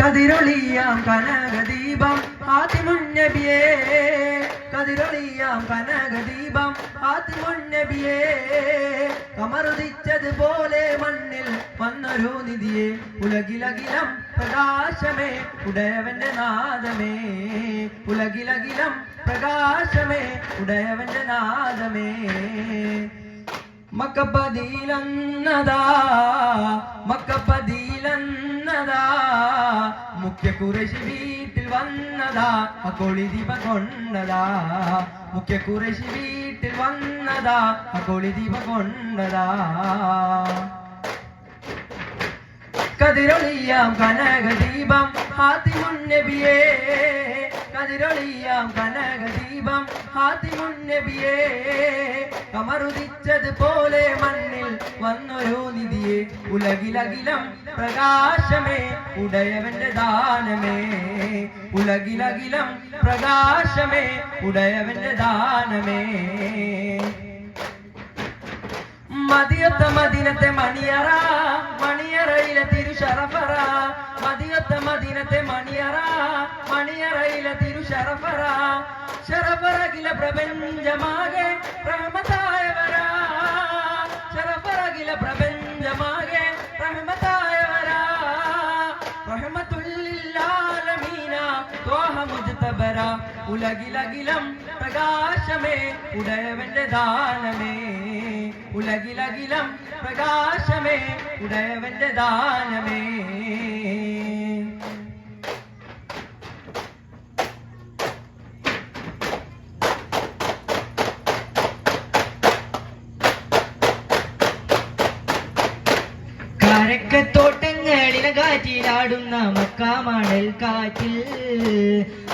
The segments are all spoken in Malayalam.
കതിരൊളിയാം കനകദീപം. ആതിമുന്നബിയേ കതിരൊളിയാം കനകദീപം. ആതിമുന്നബിയേ കമറുദിച്ചതുപോലെ മണ്ണിൽ വന്നൊരു നിധിയെ ഉലകിലകിലം പ്രകാശമേ ഉടയവന്റെ നാദമേ. ഉലകിലകിലം പ്രകാശമേ ഉടയവന്റെ നാദമേ. മക്കപ്പതിയിലന്നതാ മക്കപ്പതിയിലന്നതാ. മുഖ്യ കുറശി വീട്ടിൽ വന്നതാ അക്കോളി ദീപ കൊണ്ടതാ. മുഖ്യ കുറശി വീട്ടിൽ വന്നതാ അക്കോളി ദീപ കൊണ്ടതാ. കതിരൊളിയാം കനകദീപം ഹാത്തിമുന്നബിയേ. കതിരൊളിയാം കനകദീപം. ഹാത്തിമുന്നബിയേ കമറുദിച്ചതുപോലെ മണ്ണിൽ വന്നൊരു നിധിയെ. ഉലകിലകിലം പ്രകാശമേ ഉടയവന്റെ ദാനമേ. ഉലകിലകിലം പ്രകാശമേ ഉടയവന്റെ ദാനമേ. മതിയത്ത മദീനത്തെ മണിയറ മണിയറയിലെ തിരുശറഫറ. മതിയത്ത മദീനത്തെ മണിയറ മണിയറയിലെ തിരുശറഫറ. ശറഫറകില പ്രപഞ്ചമാകെ പ്രമതായവരാ. ശറഫറകില പ്രപഞ്ചമാകെ പ്രമതായവരാ. റഹ്മത്തുല്ലാലമീന ദോഹ മുജ്തബര ഉലകിലകിലം പ്രകാശമേ ഉടയവന്റെ ദാനമേ. ഉലകിലകിലം പ്രകാശമേ ഉടയവന്റെ ദാനമേ. കാരക്കത്തോട്ടങ്ങളിലെ കാറ്റിലാടുന്ന മക്കാമണൽ കാറ്റിൽ.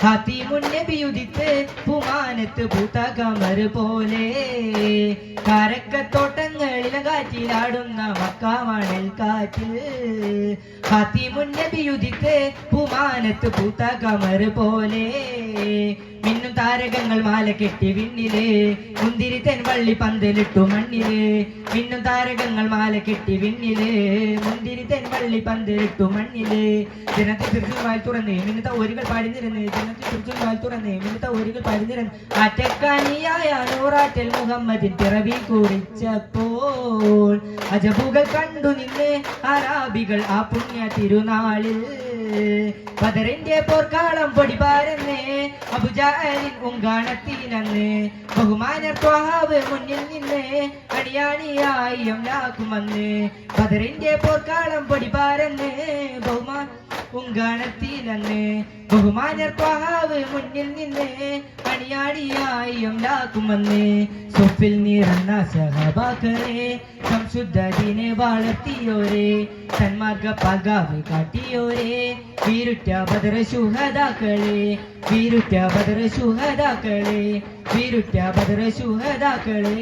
ഹാത്തി മുന്നബിയുദിത്ത് പുമാനത്ത് പൂത്ത പോലെ. കരക്കത്തോട്ടങ്ങളിലെ കാറ്റിലാടുന്ന മക്കാമണൽ കാറ്റിൽ. ഹാത്തി മുന്നബിയുദിത്ത് പുമാനത്ത് പൂത്ത കമർ പോലെ. മിന്നും താരകങ്ങൾ മാല കെട്ടി വിണ്ണിൽ മുന്തിരി തെൻവള്ളി പന്തലിട്ടു മണ്ണിൽ. മിന്നും താരകങ്ങൾ മാല കെട്ടി വിണ്ണിൽ മുന്തിരി തെൻവള്ളി പന്തലിട്ടു മണ്ണിൽ. തിരിച്ചു തീർച്ചയായി തുറന്ന് മിന്നത്തെ ഓരികൾ ജനത്തെ തിരിച്ചു തീർച്ചയായി തുറന്ന് മിന്നത്തെ ഓരികൾ പാടിനിരുന്ന് അറ്റക്കാനിയായ നൂറാറ്റൽ മുഹമ്മദിൻ പിറവി കുറിച്ചപ്പോൾ അജബുകൾ കണ്ടു നിന്നെ അറാബികൾ ആ പുണ്യ തിരുനാളിൽ ബദറിന്റെ പോർക്കാളം പൊടിപാരന്നേ അബുജാലിൻ ഉങ്കാണത്തിനന്ന്. ബഹുമാന ത്വാഹാവ് മുന്നിൽ നിന്ന് എം ലാക്കുമന്ന് ബദറിന്റെ പോർക്കാളം പൊടി ഉങ്കാണത്തിനന്ന് ബഹുമാനർ ത്വാഹാവ് മുന്നിൽ നിന്ന് അണിയാടിയായി ലാക്കുമന്ന് സ്വപ്പിൽ നിറന്ന സഹബാക്കറെ സംശുദ്ധതിനെ വളർത്തിയോരെ സന്മാർഗ പകാവ് കാട്ടിയോരെ വീരുറ്റ ഭദ്ര ശുഹദാക്കളെ വീരുറ്റ ഭദ്ര ശുഹദാക്കളെ വീരുറ്റ ഭദ്ര ശുഹദാക്കളെ.